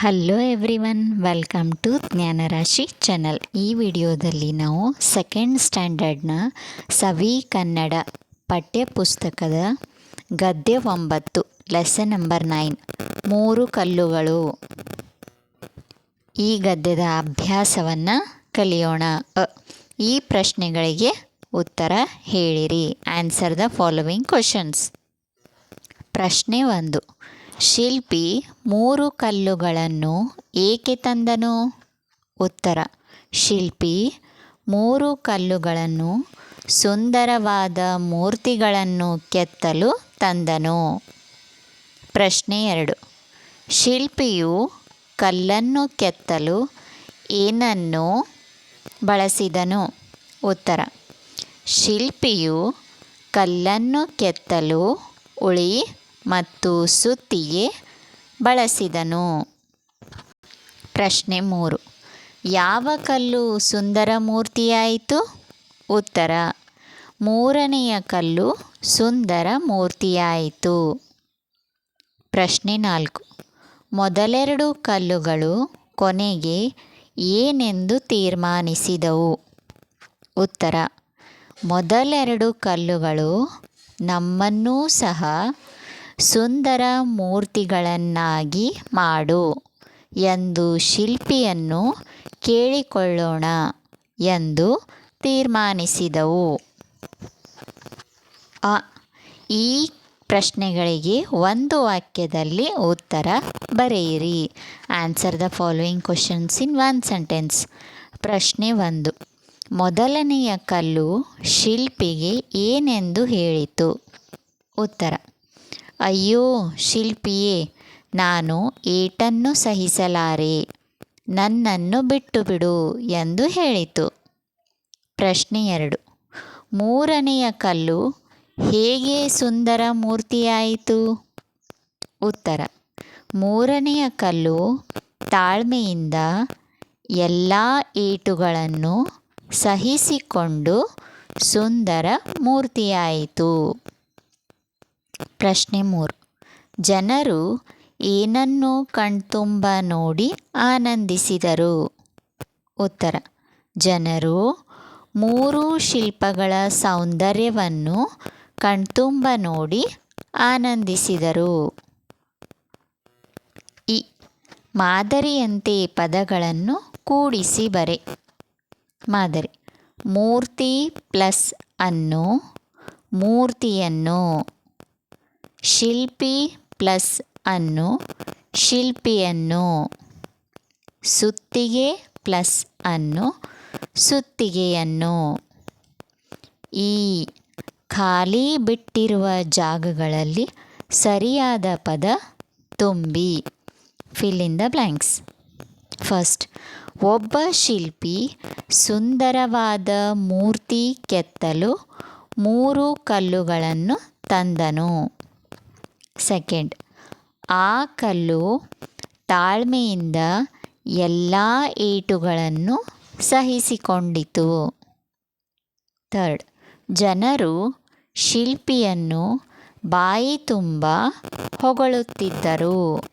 Hello everyone welcome to Jnanarashi channel ಈ ವಿಡಿಯೋದಲ್ಲಿ ನಾವು ಸೆಕೆಂಡ್ ಸ್ಟ್ಯಾಂಡರ್ಡ್ನ ಸವಿ ಕನ್ನಡ ಪಠ್ಯಪುಸ್ತಕದ ಗದ್ಯ ಒಂಬತ್ತು ಲೆಸನ್ ನಂಬರ್ ನೈನ್ ಮೂರು ಕಲ್ಲುಗಳು. ಈ ಗದ್ಯದ ಅಭ್ಯಾಸವನ್ನು ಕಲಿಯೋಣ. ಈ ಪ್ರಶ್ನೆಗಳಿಗೆ ಉತ್ತರ ಹೇಳಿರಿ. ಆನ್ಸರ್ ದ ಫಾಲೋವಿಂಗ್ ಕ್ವಶನ್ಸ್ ಪ್ರಶ್ನೆ ಒಂದು. ಶಿಲ್ಪಿ ಮೂರು ಕಲ್ಲುಗಳನ್ನು ಏಕೆ ತಂದನು? ಉತ್ತರ, ಶಿಲ್ಪಿ ಮೂರು ಕಲ್ಲುಗಳನ್ನು ಸುಂದರವಾದ ಮೂರ್ತಿಗಳನ್ನು ಕೆತ್ತಲು ತಂದನು. ಪ್ರಶ್ನೆ ಎರಡು, ಶಿಲ್ಪಿಯು ಕಲ್ಲನ್ನು ಕೆತ್ತಲು ಏನನ್ನು ಬಳಸಿದನು? ಉತ್ತರ, ಶಿಲ್ಪಿಯು ಕಲ್ಲನ್ನು ಕೆತ್ತಲು ಉಳಿ ಮತ್ತು ಸುತ್ತಿಗೆ ಬಳಸಿದನು. ಪ್ರಶ್ನೆ ಮೂರು. ಯಾವ ಕಲ್ಲು ಸುಂದರ ಮೂರ್ತಿಯಾಯಿತು? ಉತ್ತರ. ಮೂರನೆಯ ಕಲ್ಲು ಸುಂದರ ಮೂರ್ತಿಯಾಯಿತು. ಪ್ರಶ್ನೆ ನಾಲ್ಕು. ಮೊದಲೆರಡು ಕಲ್ಲುಗಳು ಕೊನೆಗೆ ಏನೆಂದು ತೀರ್ಮಾನಿಸಿದವು? ಉತ್ತರ. ಮೊದಲೆರಡು ಕಲ್ಲುಗಳು ನಮ್ಮನ್ನೂ ಸಹ ಸುಂದರ ಮೂರ್ತಿಗಳನ್ನಾಗಿ ಮಾಡು ಎಂದು ಶಿಲ್ಪಿಯನ್ನು ಕೇಳಿಕೊಳ್ಳೋಣ ಎಂದು ತೀರ್ಮಾನಿಸಿದವು. ಈ ಪ್ರಶ್ನೆಗಳಿಗೆ ಒಂದು ವಾಕ್ಯದಲ್ಲಿ ಉತ್ತರ ಬರೆಯಿರಿ. Answer the following questions in one sentence ಪ್ರಶ್ನೆ ಒಂದು. ಮೊದಲನೆಯ ಕಲ್ಲು ಶಿಲ್ಪಿಗೆ ಏನೆಂದು ಹೇಳಿತು? ಉತ್ತರ. ಅಯ್ಯೋ ಶಿಲ್ಪಿಯೇ, ನಾನು ಏಟನ್ನು ಸಹಿಸಲಾರೆ. ನನ್ನನ್ನು ಬಿಟ್ಟು ಬಿಡು ಎಂದು ಹೇಳಿತು. ಪ್ರಶ್ನೆ ಎರಡು. ಮೂರನೆಯ ಕಲ್ಲು ಹೇಗೆ ಸುಂದರ ಮೂರ್ತಿಯಾಯಿತು? ಉತ್ತರ. ಮೂರನೆಯ ಕಲ್ಲು ತಾಳ್ಮೆಯಿಂದ ಎಲ್ಲ ಏಟುಗಳನ್ನು ಸಹಿಸಿಕೊಂಡು ಸುಂದರ ಮೂರ್ತಿಯಾಯಿತು. ಪ್ರಶ್ನೆ ಮೂರು. ಜನರು ಏನನ್ನು ಕಣ್ತುಂಬ ನೋಡಿ ಆನಂದಿಸಿದರು? ಉತ್ತರ. ಜನರು ಮೂರು ಶಿಲ್ಪಗಳ ಸೌಂದರ್ಯವನ್ನು ಕಣ್ತುಂಬ ನೋಡಿ ಆನಂದಿಸಿದರು. ಈ ಮಾದರಿಯಂತೆ ಪದಗಳನ್ನು ಕೂಡಿಸಿ ಬರೆ. ಮಾದರಿ. ಮೂರ್ತಿ ಪ್ಲಸ್ ಅನ್ನು, ಮೂರ್ತಿಯನ್ನು. ಶಿಲ್ಪಿ ಪ್ಲಸ್ ಅನ್ನು ಶಿಲ್ಪಿಯನ್ನು ಸುತ್ತಿಗೆ ಪ್ಲಸ್ ಅನ್ನು ಸುತ್ತಿಗೆಯನ್ನು. ಈ ಖಾಲಿ ಬಿಟ್ಟಿರುವ ಜಾಗಗಳಲ್ಲಿ ಸರಿಯಾದ ಪದ ತುಂಬಿ. Fill in the blanks first ಒಬ್ಬ ಶಿಲ್ಪಿ ಸುಂದರವಾದ ಮೂರ್ತಿ ಕೆತ್ತಲು ಮೂರು ಕಲ್ಲುಗಳನ್ನು ತಂದನು. ಸೆಕೆಂಡ್. ಆ ಕಲ್ಲು ತಾಳ್ಮೆಯಿಂದ ಎಲ್ಲ ಏಟುಗಳನ್ನು ಸಹಿಸಿಕೊಂಡಿತು. ಥರ್ಡ್. ಜನರು ಶಿಲ್ಪಿಯನ್ನು ಬಾಯಿ ತುಂಬ ಹೊಗಳುತ್ತಿದ್ದರು.